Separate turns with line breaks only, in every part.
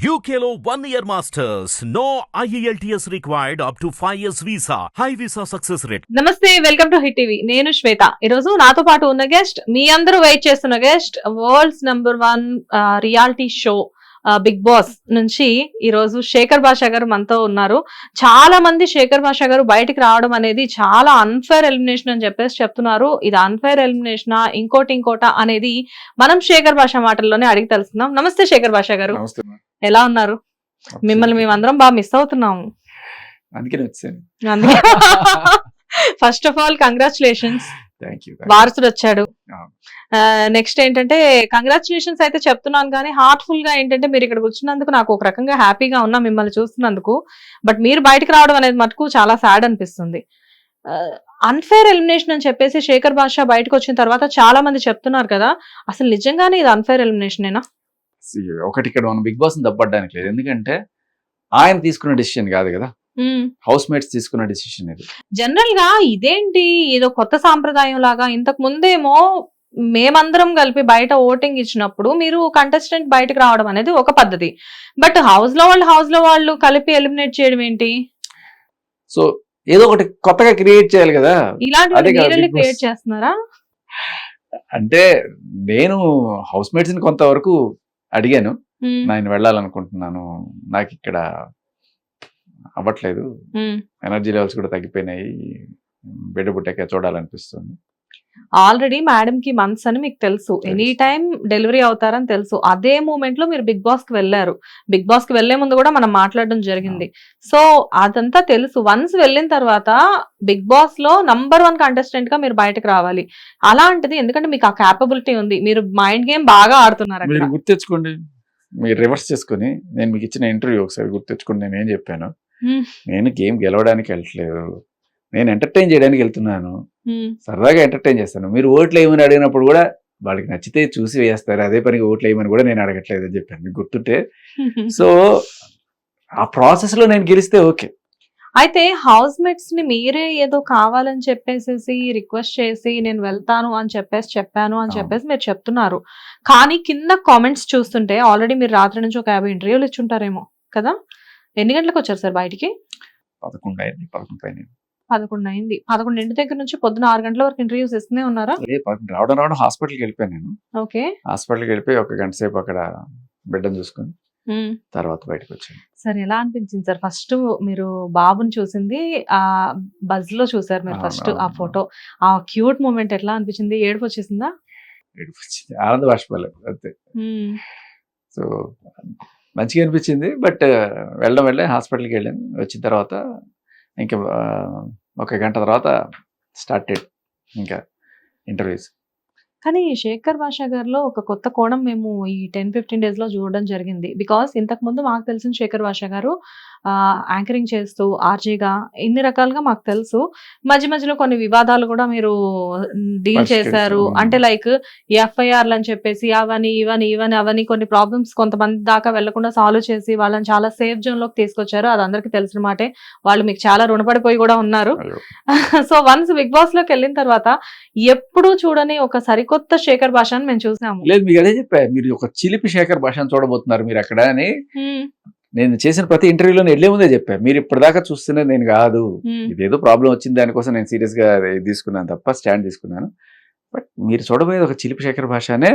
One year masters. No E IELTS required up to 5 years visa. High visa success rate.
నమస్తే welcome to hit TV నేను శ్వేత ఈరోజు నాతో పాటు ఉన్న guest మీ అందరూ వెయిట్ చేస్తున్న guest world's number one reality show Bigg Boss నుంచి ఈ రోజు శేఖర్ భాషా గారు మనతో ఉన్నారు చాలా మంది శేఖర్ భాషా గారు బయటికి రావడం అనేది చాలా అన్ఫేర్ ఎలిమినేషన్ అని చెప్పేసి చెప్తున్నారు ఇది అన్ఫేర్ ఎలిమినేషన్ ఇంకోటి ఇంకోట అనేది మనం శేఖర్ భాష మాటల్లోనే అడిగి తెలుసుకుందాం నమస్తే శేఖర్ భాషా గారు. ఎలా ఉన్నారు? మిమ్మల్ని మేమందరం బాగా మిస్ అవుతున్నాము.
అందుకనే వచ్చాను.
అందుకే. ఫస్ట్ ఆఫ్ ఆల్ కంగ్రాచులేషన్స్ వారసుడు వచ్చాడు. నెక్స్ట్ ఏంటంటే కంగ్రాచులేషన్స్ అయితే చెప్తున్నాను కానీ హార్ట్ఫుల్గా ఏంటంటే మీరు ఇక్కడికి వచ్చినందుకు నాకు ఒక రకంగా హ్యాపీగా ఉన్నా మిమ్మల్ని చూస్తున్నందుకు. బట్ మీరు బయటకు రావడం అనేది మటుకు చాలా సాడ్ అనిపిస్తుంది. అన్ఫేర్ ఎలిమినేషన్ అని చెప్పేసి శేఖర్ బాషా బయటకు వచ్చిన తర్వాత చాలా మంది చెప్తున్నారు కదా అసలు నిజంగానే ఇది అన్ఫేర్ ఎలిమినేషనేనా
ఒకటి ఇక్కడ మనం బిగ్ బాస్ తప్పడానికి లేదు. ఎందుకంటే ఆయన తీసుకున్న డెసిషన్ కాదు కదా. హౌస్ మేట్స్ తీసుకున్న డెసిషన్ ఇది.
జనరల్గా ఇదేంటి? ఏదో కొత్త సాంప్రదాయం లాగా ఇంతకు ముందేమో మేమందరం కలిపి బయట ఓటింగ్ ఇచ్చినప్పుడు మీరు కంటెస్టెంట్ బయటకు రావడం అనేది ఒక పద్ధతి. బట్ హౌస్లో వాళ్ళు హౌస్లో వాళ్ళు కలిపి ఎలిమినేట్ చేయడం ఏంటి?
సో ఏదో ఒకటి కొత్తగా క్రియేట్ చేయాలి కదా.
ఇలాంటి. క్రియేట్ చేస్తున్నారా?
అంటే నేను హౌస్ మేట్స్ని కొంతవరకు అడిగాను. నేను వెళ్ళాలనుకుంటున్నాను. నాకు ఇక్కడ అవ్వట్లేదు. ఎనర్జీ లెవెల్స్ కూడా తగ్గిపోయినాయి. బిడ్డ పుట్టాక చూడాలనిపిస్తుంది.
ఆల్రెడీ మేడం కి మంత్స్ అని మీకు తెలుసు. ఎనీ టైం డెలివరీ అవుతారని తెలుసు. అదే మూమెంట్లో మీరు బిగ్ బాస్కి వెళ్ళారు. బిగ్ బాస్కి వెళ్ళే ముందు కూడా మనం మాట్లాడడం జరిగింది. సో అదంతా తెలుసు. వన్స్ వెళ్ళిన తర్వాత బిగ్ బాస్లో నంబర్ వన్ కంటెస్టెంట్గా మీరు బయటకు రావాలి. అలాంటిది ఎందుకంటే మీకు ఆ క్యాపబిలిటీ ఉంది. మీరు మైండ్ గేమ్ బాగా ఆడుతున్నారు
మీరు గుర్తెచ్చుకోండి. మీరు రివర్స్ చేసుకుని నేను మీకు ఇచ్చిన ఇంటర్వ్యూ ఒకసారి గుర్తెచ్చుకోండి నేను ఏం చెప్పాను. నేను గేమ్ గెలవడానికి వెళ్ళట్లేదు. నేను ఎంటర్టైన్ చేయడానికి వెళ్తున్నాను. సరదాగా ఎంటర్టైన్ చేస్తాను. మీరు ఓట్లు వేయమని అడిగినప్పుడు కూడా వాళ్ళకి నచ్చితే చూసి వేస్తారు. అదే పనికి ఓట్లు వేయమని కూడా నేను అడగట్లేదు అని చెప్పాను. మీకు గుర్తుంటే. సో ఆ ప్రాసెస్లో నేను గెలిస్తే ఓకే.
అయితే హౌస్ మేట్స్ని మీరే ఏదో కావాలని చెప్పేసి రిక్వెస్ట్ చేసి నేను వెళ్తాను అని చెప్పేసి చెప్పాను అని. చెప్పేసి మీరు చెప్తున్నారు. కానీ కింద కామెంట్స్ చూస్తుంటే ఆల్రెడీ మీరు రాత్రి నుంచి ఒక యాభై ఇంటర్వ్యూలు ఇచ్చుంటారేమో కదా? ఎన్ని గంటలకు వచ్చారు సార్ బయటికి?
పదకొండు అయింది పదకొండు
పదకొండు అయింది పదకొండు ఇంటి దగ్గర నుంచి పొద్దున ఆరు గంటల వరకు ఇంటర్వ్యూస్ ఇస్తూనే ఉన్నారా?
రావడం రావడం హాస్పిటల్కి వెళ్ళిపోయాను నేను.
ఓకే.
హాస్పిటల్కి వెళ్ళిపోయి ఒక గంట సేపు అక్కడ బిడ్డను చూసుకుని తర్వాత బయటకు వచ్చాను.
సరే ఎలా అనిపించింది సార్? ఫస్ట్ మీరు బాబుని చూసింది ఆ బజ్లో చూసారు మీరు ఫస్ట్ ఆ. ఫోటో. ఆ క్యూట్ మూమెంట్ ఎట్లా అనిపించింది? ఏడుపు వచ్చేసిందా
ఏడుపు వచ్చింది ఆనంద బాష్పాలు అంతే. సో మంచిగా అనిపించింది బట్ వెళ్ళడం వెళ్ళే హాస్పిటల్కి వెళ్ళాను. వచ్చిన తర్వాత ఇంకా ఒక గంట తర్వాత స్టార్టెడ్ ఇంకా ఇంటర్వ్యూస్
కానీ శేఖర్ భాషా గారిలో ఒక కొత్త కోణం మేము ఈ టెన్ ఫిఫ్టీన్ డేస్లో చూడడం జరిగింది. బికాస్ ఇంతకు ముందు మాకు తెలిసిన శేఖర్ భాషా గారు యాంకరింగ్ చేస్తూ ఆర్జీగా ఇన్ని రకాలుగా మాకు తెలుసు. మధ్య మధ్యలో కొన్ని వివాదాలు కూడా మీరు డీల్. చేశారు. అంటే లైక్ ఎఫ్ఐఆర్లు అని చెప్పేసి అవని ఇవని ఇవని అవని కొన్ని ప్రాబ్లమ్స్ కొంతమంది దాకా వెళ్ళకుండా సాల్వ్ చేసి వాళ్ళని చాలా సేఫ్ జోన్లోకి తీసుకొచ్చారు. అది అందరికీ తెలిసిన మాటే. వాళ్ళు మీకు చాలా రుణపడిపోయి కూడా ఉన్నారు. సో వన్స్ బిగ్ బాస్లోకి వెళ్ళిన తర్వాత ఎప్పుడూ చూడని ఒక సరికొత్త శేఖర్ భాషను మేము చూసాము.
లేదు మీకు అదే చెప్పా. మీరు ఒక చిలిపి శేఖర్ భాషను చూడబోతున్నారు మీరు అక్కడ అని. నేను చేసిన ప్రతి ఇంటర్వ్యూలో వెళ్ళే ముందే చెప్పా. మీరు ఇప్పటిదాకా చూస్తున్నది నేను కాదు. ఇదేదో ప్రాబ్లం వచ్చింది దానికోసం నేను సీరియస్గా తీసుకున్నాను తప్ప స్టాండ్ తీసుకున్నాను. బట్ మీరు చూడబోయేది ఒక చిలిపి శేఖర్ భాషనే.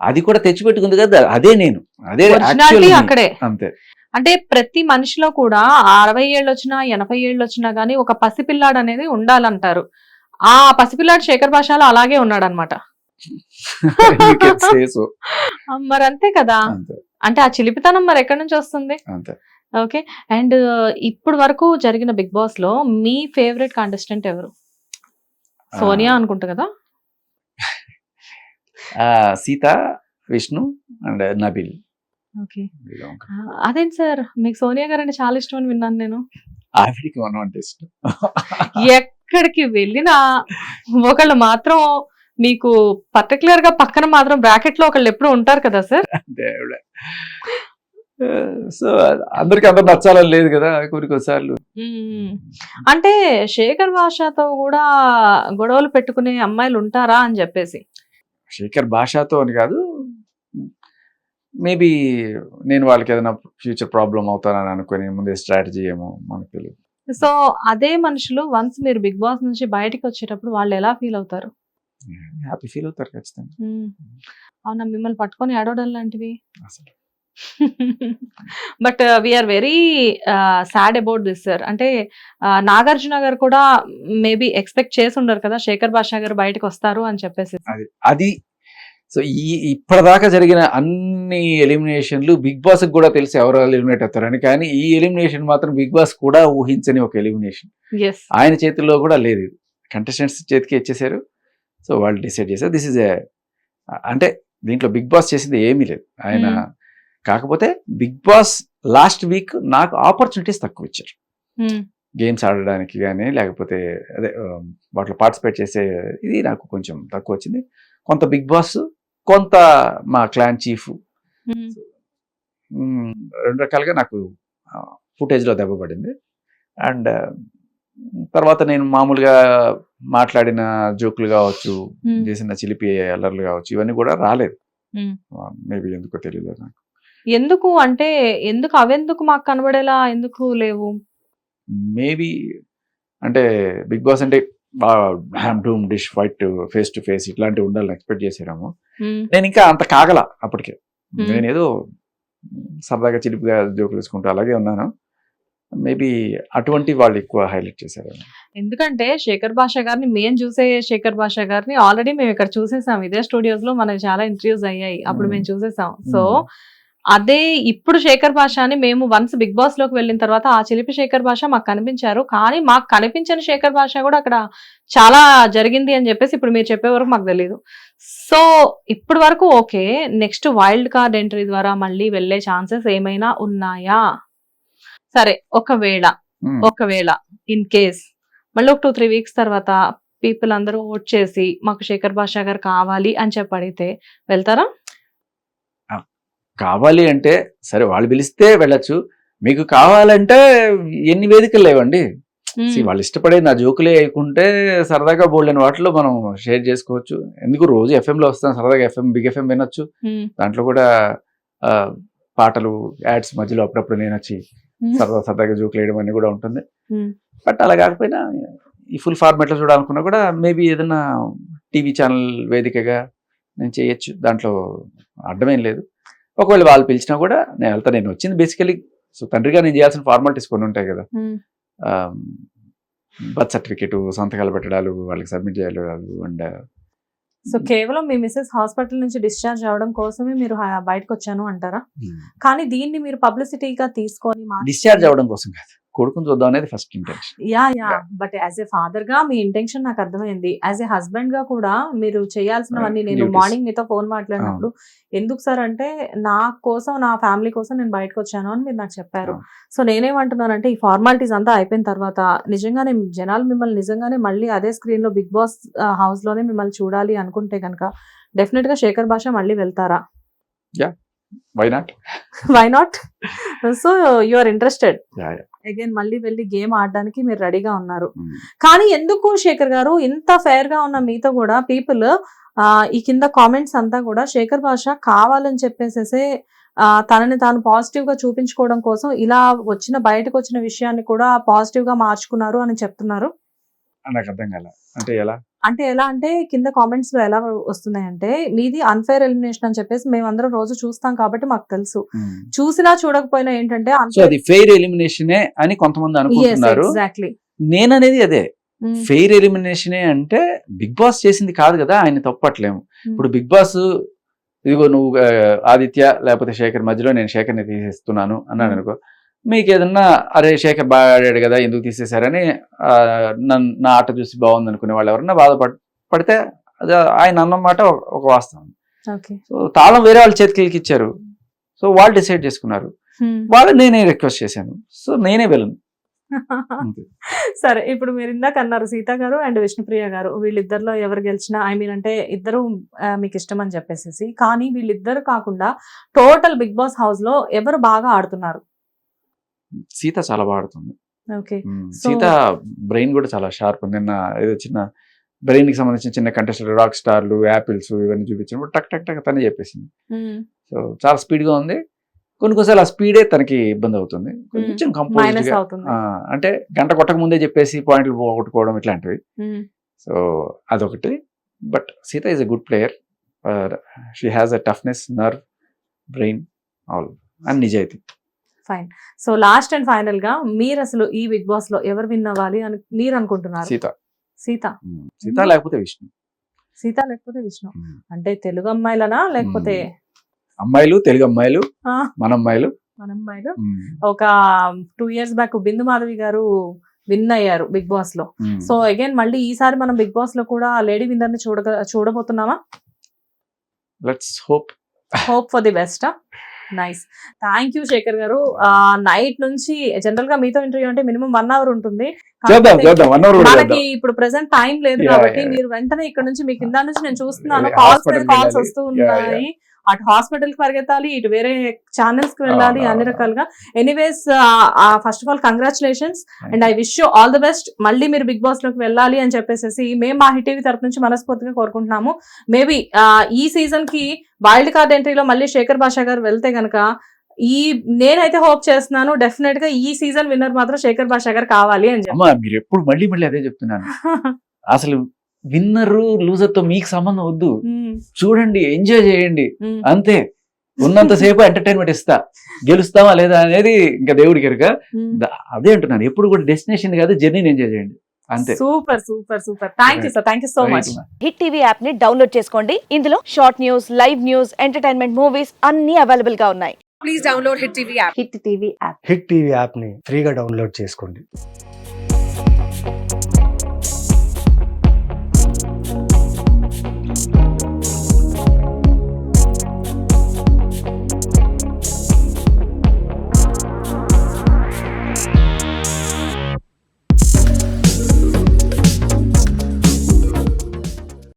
అది కూడా తెచ్చిపెట్టుకుంది కదా అదే నేను. అదే
అక్కడే.
అంతే.
అంటే ప్రతి మనిషిలో కూడా అరవై ఏళ్ళు వచ్చినా ఎనభై ఏళ్ళు వచ్చినా గానీ ఒక పసిపిల్లాడు అనేది ఉండాలంటారు. ఆ పసిపిల్లాడు శేఖర్ భాషలో అలాగే ఉన్నాడు అనమాట. మరి అంతే కదా. అంటే ఆ చిలిపితనం మరి ఎక్కడి నుంచి వస్తుంది? ఓకే. అండ్ ఇప్పుడు వరకు జరిగిన బిగ్ బాస్లో మీ ఫేవరెట్ కంటెస్టెంట్ ఎవరు? సోనియా అనుకుంటా కదా.
సీత విష్ణు అండ్ నబిల్.
ఓకే. అదేంటి సార్? మీకు సోనియా గారు అంటే చాలా ఇష్టం అని విన్నాను నేను.
ఆవిడికి మనం అంటే ఇష్టం.
ఎక్కడికి వెళ్ళినా ఒకళ్ళు మాత్రం మీకు పర్టికులర్గా పక్కన మాత్రం బ్రాకెట్లో ఒకళ్ళు ఎప్పుడు ఉంటారు కదా సార్
సో అందరికి అందరు నచ్చాలని లేదు కదా కొన్ని కొన్నిసార్లు
అంటే శేఖర్ భాషతో కూడా గొడవలు పెట్టుకునే అమ్మాయిలు ఉంటారా అని చెప్పేసి.
శేఖర్ భాషతో అని కాదు. మేబీ నేను వాళ్ళకి ఏదైనా ఫ్యూచర్ ప్రాబ్లం అవుతానని అనుకుని ముందే స్ట్రాటజీ ఏమో మనకు తెలియదు.
సో అదే మనుషులు వన్స్ మీరు బిగ్ బాస్ నుంచి బయటికి వచ్చేటప్పుడు వాళ్ళు ఎలా ఫీల్ అవుతారు?
హ్యాపీ ఫీల్ అవుతారు ఖచ్చితంగా.
మ్మ్. అవునా? మిమ్మల్ని పట్టుకొని ఆడవడం లాంటివి? But we're very sad about this sir అంటే uh, నాగార్జున గారు కూడా మేబీ ఎక్స్పెక్ట్ చేసి ఉండరు కదా శేఖర్ భాషా గారు బయటకు వస్తారు అని చెప్పేసి.
అది సో ఈ ఇప్పటిదాకా జరిగిన అన్ని ఎలిమినేషన్లు బిగ్ బాస్ కూడా తెలిసి ఎవరు ఎలిమినేట్ అవుతారని కానీ ఈ ఎలిమినేషన్ మాత్రం బిగ్ బాస్ కూడా ఊహించని ఒక ఎలిమినేషన్. ఆయన చేతుల్లో కూడా లేదు. కంటెస్టెంట్స్ చేతికి ఇచ్చేసారు సో వాళ్ళు డిసైడ్ చేశారు. దిస్ ఇస్ ఏ అంటే దీంట్లో బిగ్ బాస్ చేసింది ఏమీ లేదు. ఆయన
Hmm.
కాకపోతే బిగ్ బాస్ లాస్ట్ వీక్ నాకు ఆపర్చునిటీస్ తక్కువ ఇచ్చారు. గేమ్స్ ఆడడానికి కానీ లేకపోతే అదే వాటిలో పార్టిసిపేట్ చేసే ఇది నాకు కొంచెం తక్కువ వచ్చింది. కొంత బిగ్ బాస్ కొంత మా క్లాన్ చీఫ్. రెండు రకాలుగా నాకు ఫుటేజ్లో దెబ్బ పడింది. అండ్ తర్వాత నేను మామూలుగా మాట్లాడిన జోకులు కావచ్చు చేసిన చిలిపి అల్లర్లు కావచ్చు ఇవన్నీ కూడా రాలేదు. మేబీ ఎందుకో తెలియదు నాకు.
ఎందుకు? అంటే ఎందుకు? అవెందుకు మాకు కనబడేలా? ఎందుకు లేవు?
మేబీ అంటే బిగ్ బాస్ అంటే హ్యామ్ డూమ్ డిష్ ఫైట్ ఫేస్ టు ఫేస్ ఇట్లాంటివి ఉండాలని ఎక్స్పెక్ట్ చేసాము
మ్మ్.
నేను ఇంకా అంత కాగల అప్పటికే. నేనేదో సరదాగా చిలిపిగా జోకులు వేసుకుంటూ అలాగే ఉన్నాను. మేబీ అటువంటి వాళ్ళు ఎక్కువ హైలైట్ చేశారు.
ఎందుకంటే శేఖర్ భాష గారిని మేము చూసే శేఖర్ భాష గారిని ఆల్రెడీ మేము ఇక్కడ చూసేసాం. ఇదే స్టూడియోస్లో మనకి చాలా ఇంటర్వ్యూస్ అయ్యాయి. అప్పుడు. మేము చూసేసాం. సో అదే ఇప్పుడు శేఖర్ భాష అని మేము వన్స్ బిగ్ బాస్లోకి వెళ్ళిన తర్వాత ఆ చిలిపి శేఖర్ భాష మాకు కనిపించారు. కానీ మాకు కనిపించని శేఖర్ భాష కూడా అక్కడ చాలా జరిగింది అని చెప్పేసి ఇప్పుడు మీరు చెప్పే వరకు మాకు తెలియదు సో ఇప్పటి వరకు okay next wild card entry ద్వారా మళ్ళీ వెళ్ళే ఛాన్సెస్ ఏమైనా ఉన్నాయా? సరే ఒకవేళ. ఒకవేళ ఇన్ కేస్ మళ్ళీ ఒక టూ త్రీ వీక్స్ తర్వాత పీపుల్ అందరూ ఓట్ చేసి మాకు శేఖర్ భాషా గారు కావాలి అని చెప్పి అడిగితే వెళ్తారా?
కావాలి అంటే సరే వాళ్ళు పిలిస్తే వెళ్ళొచ్చు. మీకు కావాలంటే ఎన్ని వేదికలు లేవండి. వాళ్ళు ఇష్టపడే నా జోకులే వేయకుంటే సరదాగా బోల్డెన్ వాటిలో మనం షేర్ చేసుకోవచ్చు. ఎందుకు రోజు FM లో వస్తాం సరదాగా ఎఫ్ఎం బిగ్ ఎఫ్ఎం వినొచ్చు. దాంట్లో కూడా పాటలు యాడ్స్ మధ్యలో అప్పుడప్పుడు నేను వచ్చి. సరదా సరదాగా జోకులు వేయడం అని కూడా ఉంటుంది. బట్ అలా కాకపోయినా ఈ ఫుల్ ఫార్మాట్లో చూడాలనుకున్నా కూడా మేబీ ఏదైనా టీవీ ఛానల్ వేదికగా నేను చేయొచ్చు. దాంట్లో అడ్డమేం లేదు. ఒకవేళ వాళ్ళు పిలిచినా కూడా నేను వెళ్తా నేను వచ్చింది బేసికలీ సో తండ్రిగా నేను చేయాల్సిన ఫార్మాలిటీస్ కొన్ని ఉంటాయి కదా. బర్త్ సర్టిఫికేట్ సంతకాలు పెట్టడాలు వాళ్ళకి సబ్మిట్ చేయాలి అండ్
సో కేవలం మీ మిస్సెస్ హాస్పిటల్ నుంచి డిశ్చార్జ్ అవడం కోసమే మీరు బయటకు వచ్చాను అంటారా? కానీ దీన్ని మీరు పబ్లిసిటీగా తీసుకొని
డిశ్చార్జ్ అవ్వడం కోసం కాదు. కొడుకుని చూద్దాం అనేది first intention
yeah yeah. But as a ఫాదర్గా మీ ఇంటెన్షన్ నాకు అర్థమైంది. యాజ్ ఏ హస్బెండ్గా కూడా మీరు చేయాల్సినవన్నీ నేను. మార్నింగ్ మీతో ఫోన్ మాట్లాడినప్పుడు ఎందుకు సార్ అంటే నా కోసం నా ఫ్యామిలీ కోసం నేను బయటకు వచ్చాను అని మీరు నాకు చెప్పారు. సో నేనేమంటున్నానంటే ఈ ఫార్మాలిటీస్ అంతా అయిపోయిన తర్వాత నిజంగానే జనాలు మిమ్మల్ని నిజంగానే మళ్ళీ అదే స్క్రీన్లో బిగ్ బాస్ హౌస్లోనే మిమ్మల్ని చూడాలి అనుకుంటే కనుక డెఫినెట్గా శేఖర్ భాష మళ్ళీ వెళ్తారా?
Why not
why not so you are interested again మళ్ళీ వెళ్ళి గేమ్ ఆడడానికి మీరు రెడీగా ఉన్నారు. కానీ ఎందుకు శేఖర్ గారు ఇంత ఫేర్గా ఉన్న మీతో కూడా పీపుల్ ఈ కింద కామెంట్స్ అంతా కూడా శేఖర్ భాష కావాలని చెప్పేసేసే ఆ, తనని తాను పాజిటివ్గా చూపించుకోవడం కోసం ఇలా వచ్చిన బయటకు వచ్చిన విషయాన్ని కూడా పాజిటివ్గా మార్చుకున్నారు అని చెప్తున్నారు.
నాకు అర్థం కాల. అంటే ఎలా?
అంటే ఎలా అంటే కింద కామెంట్స్లో ఎలా వస్తున్నాయంటే మీది అన్ఫేర్ ఎలిమినేషన్ అని చెప్పేసి మేమందరం రోజు చూస్తాం కాబట్టి మాకు తెలుసు. చూసినా చూడకపోయినా ఏంటంటే
అది ఫెయిర్ ఎలిమినేషనే అని కొంతమంది అనుకుంటున్నారు.
ఎగ్జాక్ట్లీ
నేననేది అదే. ఫెయిర్ ఎలిమినేషనే అంటే బిగ్ బాస్ చేసింది కాదు కదా ఆయన తప్పట్లేము. ఇప్పుడు బిగ్ బాస్ ఇదిగో నువ్వు ఆదిత్య లేకపోతే శేఖర్ మధ్యలో నేను శేఖర్ని తీసేస్తున్నాను అన్నాను అనుకో. మీకు ఏదన్నా అరే శేఖర్ బాగా ఆడాడు కదా ఎందుకు తీసేశారని నన్ను నా ఆట చూసి బాగుంది అనుకునే వాళ్ళు ఎవరన్నా బాధపడ పడితే అది ఆయన అన్నమాట ఒక- వాస్తవం.
ఓకే.
సో తాళం వేరే వాళ్ళ చేతికి ఇచ్చారు సో వాళ్ళు డిసైడ్ చేసుకున్నారు. వాళ్ళు నేనే రిక్వెస్ట్ చేశాను. సో నేనే వెళ్ళను.
సరే ఇప్పుడు మీరు ఇందాక అన్నారు సీత గారు అండ్ విష్ణుప్రియ గారు. వీళ్ళిద్దరిలో ఎవరు గెలిచినా ఐ మీన్ అంటే ఇద్దరు మీకు ఇష్టం అని చెప్పేసి కానీ వీళ్ళిద్దరు కాకుండా టోటల్ బిగ్ బాస్ హౌస్లో ఎవరు బాగా ఆడుతున్నారు?
సీత చాలా బాగా ఆడుతుంది
okay.
Hmm.
So-
Seetha brain కూడా చాలా షార్ప్ నిన్న ఏదో చిన్న బ్రెయిన్కి సంబంధించిన చిన్న కంటెస్టెంట్ రాక్ స్టార్లు యాపిల్స్ ఇవన్నీ చూపించినప్పుడు టక్ టక్ టక్ తనే చెప్పేసింది. సో చాలా స్పీడ్గా ఉంది. కొన్ని కొన్నిసార్లు ఆ స్పీడే తనకి ఇబ్బంది అవుతుంది. కొంచెం కంపోజ్ అంటే గంట కొట్టక ముందే చెప్పేసి పాయింట్లు పోగొట్టుకోవడం ఇట్లాంటివి. సో అదొకటి. But Seetha is a good player she has a toughness nerve brain all and నిజాయితీ
ఫైన్ సో లాస్ట్ అండ్ ఫైనల్గా మీరు అసలు ఈ బిగ్ బాస్లో ఎవరు విన్ అవ్వాలి అని మీరు అనుకుంటున్నారు?
సీత.
సీత.
ఉమ్. సీత లేకపోతే విష్ణు.
సీత లేకపోతే విష్ణు.
ఉమ్.
అంటే తెలుగు అమ్మాయిలనా లేకపోతే
అమ్మాయిలు తెలుగు అమ్మాయిలు మన అమ్మాయిలు.
మన అమ్మాయిలు. ఒక two years back Bindu Madhavi garu win అయ్యారు బిగ్
బాస్లో.
సో అగైన్ మళ్ళీ ఈసారి మనం బిగ్ బాస్లో కూడా లేడీ విన్నర్ని చూడగ చూడబోతున్నామా?
Let's hope
hope for the best nice thank you Shekhar garu. Night నుంచి జనరల్గా మీతో ఇంటర్వ్యూ అంటే మినిమం వన్ అవర్ ఉంటుంది. మనకి ఇప్పుడు ప్రెసెంట్ టైం లేదు కాబట్టి. మీరు వెంటనే ఇక్కడ నుంచి మీకు ఇందా నుంచి నేను చూస్తున్నాను. Calls calls. వస్తూ ఉన్నాయి. అటు హాస్పిటల్కి పరిగెత్తాలి ఇటు వేరే ఛానల్స్కి వెళ్ళాలి అన్ని. రకాలుగా. Anyways first of all congratulations and I wish you all the best మళ్ళీ మీరు బిగ్ బాస్లోకి వెళ్ళాలి అని చెప్పేసి మేము మా హిట్ టీవీ తరపు నుంచి మనస్ఫూర్తిగా కోరుకుంటున్నాము. మేబీ ఈ సీజన్కి వైల్డ్ కార్డ్ ఎంట్రీలో మళ్ళీ శేఖర్ భాషా గారు వెళ్తే గనక ఈ నేనైతే హోప్ చేస్తున్నాను డెఫినెట్గా ఈ సీజన్ విన్నర్ మాత్రం శేఖర్ భాషా గారు కావాలి అని చెప్పి.
మీరు ఎప్పుడు మళ్ళీ మళ్ళీ అదే చెప్తున్నాను. అసలు విన్నర్ లూజర్తో మీకు సంబంధం వద్దు. చూడండి ఎంజాయ్ చేయండి. అంతే. ఉన్నంతసేపు ఎంటర్టైన్మెంట్ ఇస్తా. గెలుస్తావా లేదా అనేది ఇంకా దేవుడికి ఎరుక. అదే అంటున్నాను. ఎప్పుడు కూడా డెస్టినేషన్ కాదు జర్నీని ఎంజాయ్ చేయండి. అంతే.
Super super super. Thank you sir thank you so much.
Hit TV యాప్ని డౌన్లోడ్ చేసుకోండి. ఇందులో short news live news entertainment movies అన్ని అవైలబుల్గా ఉన్నాయి.
Please download Hit TV app.
Hit TV app
hit TV యాప్ని ఫ్రీగా డౌన్లోడ్ చేసుకోండి.